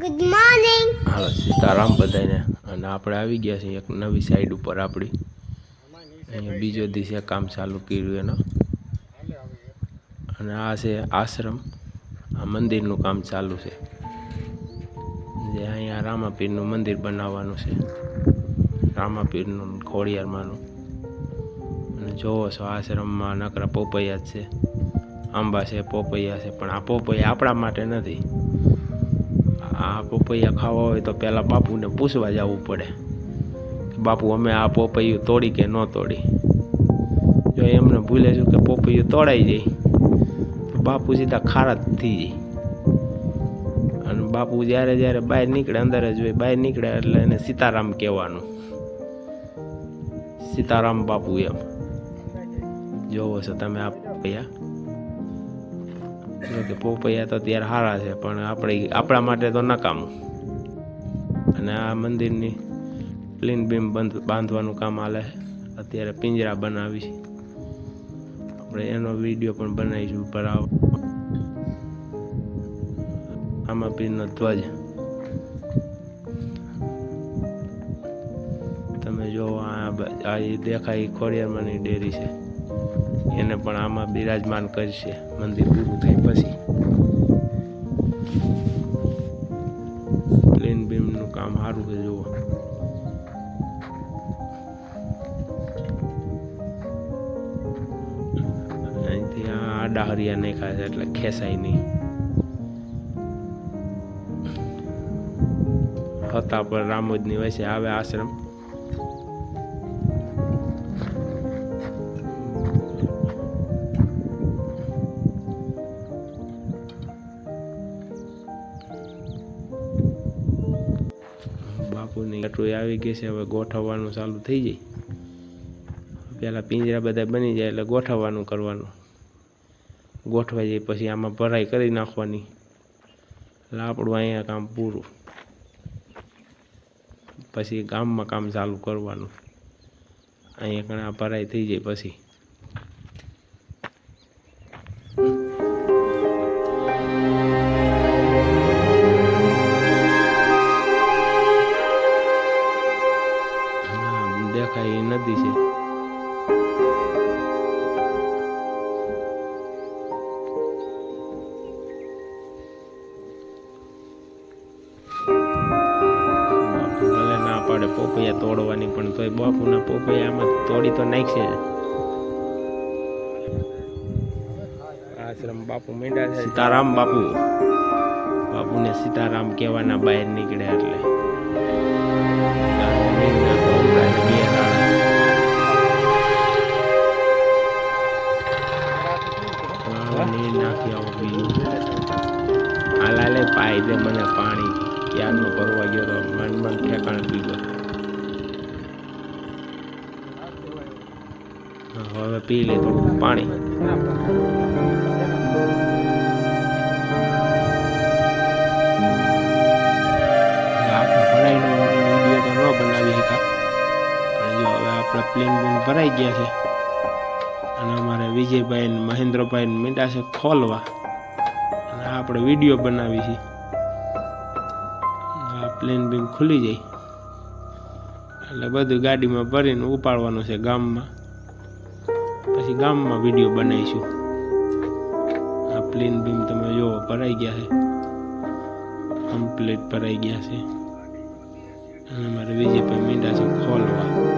Good morning હાલો, સીતારામ બધાને અને આપણે આવી ગયા છીએ એક નવી સાઈડ ઉપર આપણી. અહીંયા બીજો દિવસે કામ ચાલુ કર્યું એનો. અને આ છે આશ્રમ. આ મંદિરનું કામ ચાલુ છે. જે અહીંયા રામાપીરનું મંદિર બનાવવાનું છે. રામાપીરનું ખોડિયારમાંનું. અને જોવો છો, આશ્રમમાં નકરા પોપૈયા જ છે. આંબા છે, પોપૈયા છે, પણ આ પોપૈયા આપણા માટે નથી. આ પોપૈયા ખાવા હોય તો પહેલાં બાપુને પૂછવા જવું પડે બાપુ, અમે આ પોપૈયું તોડી કે ન તોડી? જો એમને ભૂલે છું કે પોપૈયું તોડાઈ જાય, તો બાપુ સીધા ખારા જ થઈ જાય. અને બાપુ જ્યારે જ્યારે બહાર નીકળે, અંદર જ હોય, બહાર નીકળે એટલે એને સીતારામ કહેવાનું. સીતારામ બાપુ એમ. જોવો છો તમે આ પોપૈયા? જો કે પોપૈયા તો ત્યારે સારા છે, પણ આપણે આપણા માટે તો નકામું. અને આ મંદિરની પ્લીન બીમ બંધ બાંધવાનું કામ હાલે અત્યારે પિંજરા બનાવી આપણે એનો વીડિયો પણ બનાવીશું ઉપર આવો. આમાં પીરનો ધ્વજ. તમે જો આ દેખાય ખોડિયારમાંની ડેરી છે. એને પણ આમાં બિરાજમાન કરશે, મંદિર પૂરું થાય પછી. પ્લેન બીમનું કામ સારું છે, જુઓ. આડા હરિયા નાખ્યા છે, એટલે ખેંચાય નહીં. હતા પણ રામોજની વચ્ચે આવે આશ્રમ. બાપુની ગટરી આવી ગઈ છે, હવે ગોઠવવાનું ચાલુ થઈ જાય. પહેલાં પિંજરા બધા બની જાય એટલે ગોઠવવાનું કરવાનું. ગોઠવાઈ જાય પછી આમાં ભરાઈ કરી નાખવાની. એટલે આપણું અહીંયા કામ પૂરું. પછી ગામમાં કામ ચાલુ કરવાનું. અહીંયા ઘણા ભરાઈ થઈ જાય પછી. એ નદી છે. પાડે પોપૈયા તોડવાની પણ તોય બાપુના પોપૈયા આમાં તોડી તો નાખશે. આશ્રમ બાપુ મીંડા છે. સીતારામ બાપુ. બાપુને સીતારામ કહેવાના બહાર નીકળે એટલે. દે મને પાણી ક્યારનો ભરવા ગયો તો મન મન ઠેકાણ પીધો. હવે પી લે થોડું પાણી. આપણે પ્લેન બીન ભરાઈ ગયા છે. અને અમારે વિજયભાઈ ને મહેન્દ્રભાઈ ને મીંડા છે ખોલવા. અને આપણે વીડિયો બનાવી છે. આ પ્લેન બીમ ખુલી જાય. એટલે બધું ગાડીમાં ભરીને ઉપાડવાનું છે ગામમાં. પછી ગામમાં વીડિયો બનાવીશું. આ પ્લેન બીમ તમે જુઓ ભરાઈ ગયા છે. કમ્પ્લીટ ભરાઈ ગયા છે. અને મારે વિજયભાઈ મીંડા છે ખોલવા.